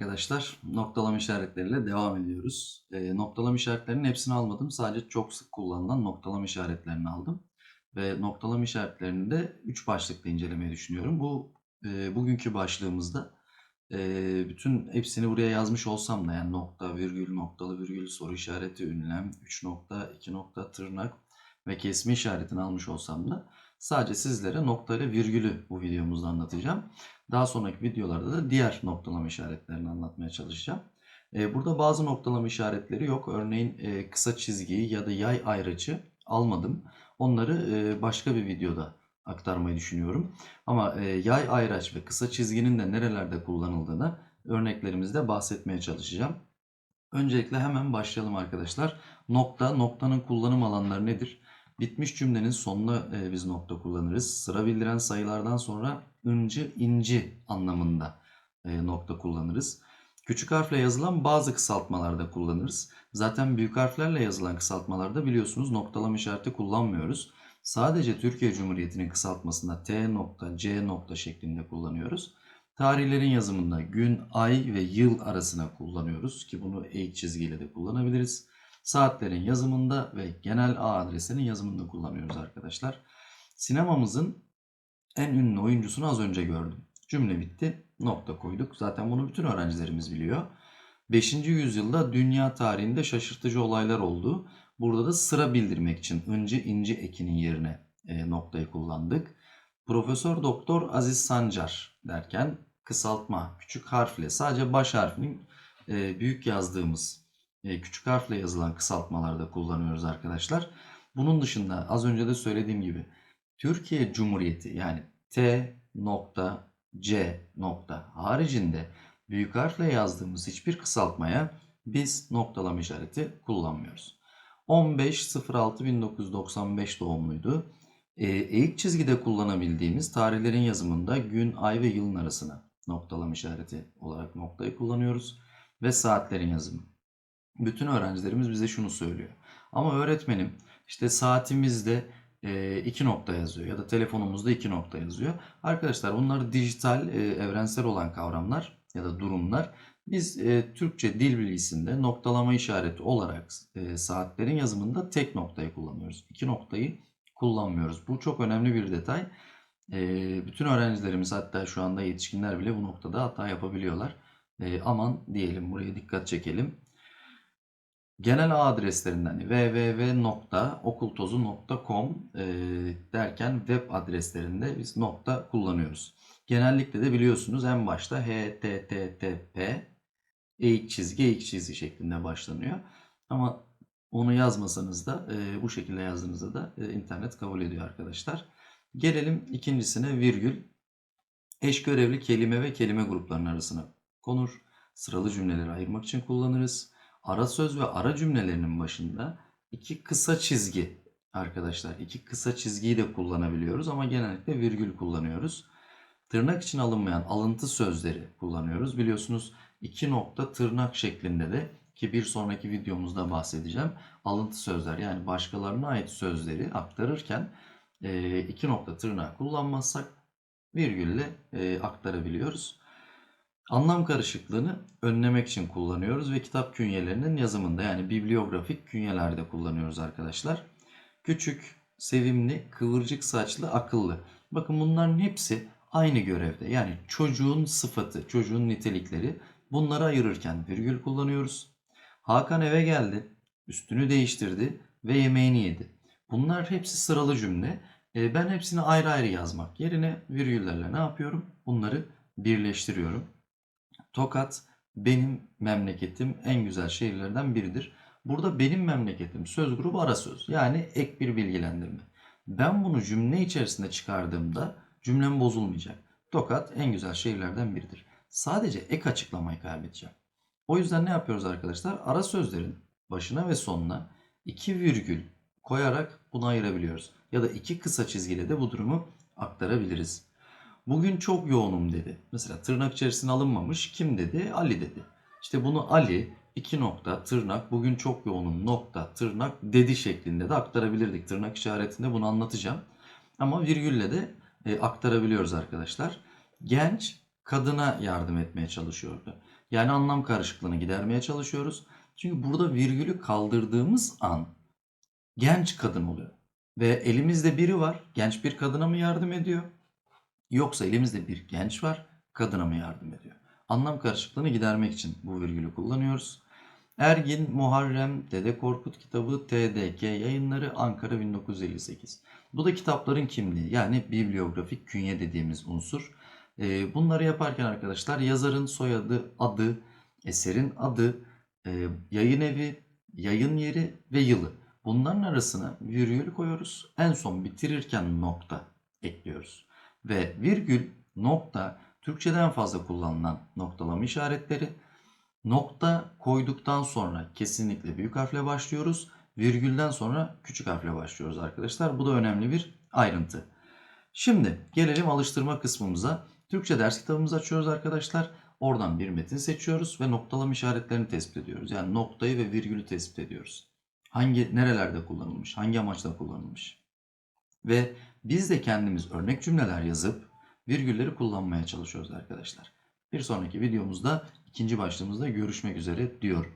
arkadaşlar. Noktalama işaretleriyle devam ediyoruz. E, noktalama işaretlerinin hepsini almadım. Sadece çok sık kullanılan noktalama işaretlerini aldım. Ve noktalama işaretlerini de 3 başlıkta incelemeyi düşünüyorum. Bu e, bugünkü başlığımızda e, bütün hepsini buraya yazmış olsam da yani nokta, virgül, noktalı virgül, soru işareti, ünlem, 3 nokta, 2 nokta, tırnak ve kesme işaretini almış olsam da sadece sizlere nokta ile virgülü bu videomuzda anlatacağım. Daha sonraki videolarda da diğer noktalama işaretlerini anlatmaya çalışacağım. Ee, burada bazı noktalama işaretleri yok. Örneğin e, kısa çizgiyi ya da yay ayrıcı almadım. Onları e, başka bir videoda aktarmayı düşünüyorum. Ama e, yay ayraç ve kısa çizginin de nerelerde kullanıldığını örneklerimizde bahsetmeye çalışacağım. Öncelikle hemen başlayalım arkadaşlar. Nokta, noktanın kullanım alanları nedir? Bitmiş cümlenin sonuna e, biz nokta kullanırız. Sıra bildiren sayılardan sonra ıncı, inci anlamında e, nokta kullanırız. Küçük harfle yazılan bazı kısaltmalarda kullanırız. Zaten büyük harflerle yazılan kısaltmalarda biliyorsunuz noktalama işareti kullanmıyoruz. Sadece Türkiye Cumhuriyeti'nin kısaltmasında T nokta, C nokta şeklinde kullanıyoruz. Tarihlerin yazımında gün, ay ve yıl arasına kullanıyoruz ki bunu eğik çizgiyle de kullanabiliriz. Saatlerin yazımında ve genel ağ adresinin yazımında kullanıyoruz arkadaşlar. Sinemamızın en ünlü oyuncusunu az önce gördüm. Cümle bitti. Nokta koyduk. Zaten bunu bütün öğrencilerimiz biliyor. 5. yüzyılda dünya tarihinde şaşırtıcı olaylar oldu. Burada da sıra bildirmek için ıncı inci ekinin yerine e, noktayı kullandık. Profesör Doktor Aziz Sancar derken kısaltma küçük harfle sadece baş harfinin e, büyük yazdığımız e, küçük harfle yazılan kısaltmalarda kullanıyoruz arkadaşlar. Bunun dışında az önce de söylediğim gibi Türkiye Cumhuriyeti yani T nokta C nokta haricinde büyük harfle yazdığımız hiçbir kısaltmaya biz noktalama işareti kullanmıyoruz. 15.06.1995 doğumluydu. E, eğik çizgide kullanabildiğimiz tarihlerin yazımında gün, ay ve yılın arasına noktalama işareti olarak noktayı kullanıyoruz. Ve saatlerin yazımı. Bütün öğrencilerimiz bize şunu söylüyor. Ama öğretmenim işte saatimizde e, iki nokta yazıyor ya da telefonumuzda iki nokta yazıyor. Arkadaşlar bunlar dijital, e, evrensel olan kavramlar ya da durumlar. Biz e, Türkçe dil bilgisinde noktalama işareti olarak e, saatlerin yazımında tek noktayı kullanıyoruz. İki noktayı kullanmıyoruz. Bu çok önemli bir detay. E, bütün öğrencilerimiz hatta şu anda yetişkinler bile bu noktada hata yapabiliyorlar. E, aman diyelim buraya dikkat çekelim. Genel adreslerinden www.okultozu.com e, derken web adreslerinde biz nokta kullanıyoruz. Genellikle de biliyorsunuz en başta http eğik çizgi eğik çizgi şeklinde başlanıyor. Ama onu yazmasanız da e, bu şekilde yazdığınızda da e, internet kabul ediyor arkadaşlar. Gelelim ikincisine virgül. Eş görevli kelime ve kelime gruplarının arasına konur. Sıralı cümleleri ayırmak için kullanırız. Ara söz ve ara cümlelerinin başında iki kısa çizgi arkadaşlar. iki kısa çizgiyi de kullanabiliyoruz ama genellikle virgül kullanıyoruz. Tırnak için alınmayan alıntı sözleri kullanıyoruz. Biliyorsunuz iki nokta tırnak şeklinde de ki bir sonraki videomuzda bahsedeceğim. Alıntı sözler yani başkalarına ait sözleri aktarırken iki nokta tırnak kullanmazsak virgülle aktarabiliyoruz. Anlam karışıklığını önlemek için kullanıyoruz ve kitap künyelerinin yazımında yani bibliografik künyelerde kullanıyoruz arkadaşlar. Küçük, sevimli, kıvırcık saçlı, akıllı. Bakın bunların hepsi aynı görevde. Yani çocuğun sıfatı, çocuğun nitelikleri bunları ayırırken virgül kullanıyoruz. Hakan eve geldi, üstünü değiştirdi ve yemeğini yedi. Bunlar hepsi sıralı cümle. E, Ben hepsini ayrı ayrı yazmak yerine virgüllerle ne yapıyorum? Bunları birleştiriyorum. Tokat benim memleketim en güzel şehirlerden biridir. Burada benim memleketim söz grubu ara söz. Yani ek bir bilgilendirme. Ben bunu cümle içerisinde çıkardığımda cümlem bozulmayacak. Tokat en güzel şehirlerden biridir. Sadece ek açıklamayı kaybedeceğim. O yüzden ne yapıyoruz arkadaşlar? Ara sözlerin başına ve sonuna iki virgül koyarak bunu ayırabiliyoruz. Ya da iki kısa çizgiyle de bu durumu aktarabiliriz. Bugün çok yoğunum dedi. Mesela tırnak içerisine alınmamış. Kim dedi? Ali dedi. İşte bunu Ali iki nokta tırnak bugün çok yoğunum nokta tırnak dedi şeklinde de aktarabilirdik. Tırnak işaretinde bunu anlatacağım. Ama virgülle de e, aktarabiliyoruz arkadaşlar. Genç kadına yardım etmeye çalışıyordu. Yani anlam karışıklığını gidermeye çalışıyoruz. Çünkü burada virgülü kaldırdığımız an genç kadın oluyor. Ve elimizde biri var. Genç bir kadına mı yardım ediyor? Yoksa elimizde bir genç var. Kadına mı yardım ediyor? Anlam karışıklığını gidermek için bu virgülü kullanıyoruz. Ergin Muharrem Dede Korkut kitabı TDK yayınları Ankara 1958. Bu da kitapların kimliği yani bibliografik künye dediğimiz unsur. Ee, bunları yaparken arkadaşlar yazarın soyadı, adı, eserin adı, e, yayın evi, yayın yeri ve yılı. Bunların arasına virgül koyuyoruz. En son bitirirken nokta ekliyoruz. Ve virgül, nokta Türkçeden en fazla kullanılan noktalama işaretleri. Nokta koyduktan sonra kesinlikle büyük harfle başlıyoruz. Virgülden sonra küçük harfle başlıyoruz arkadaşlar. Bu da önemli bir ayrıntı. Şimdi gelelim alıştırma kısmımıza. Türkçe ders kitabımızı açıyoruz arkadaşlar. Oradan bir metin seçiyoruz ve noktalama işaretlerini tespit ediyoruz. Yani noktayı ve virgülü tespit ediyoruz. Hangi nerelerde kullanılmış, hangi amaçla kullanılmış. Ve biz de kendimiz örnek cümleler yazıp virgülleri kullanmaya çalışıyoruz arkadaşlar. Bir sonraki videomuzda ikinci başlığımızda görüşmek üzere diyorum.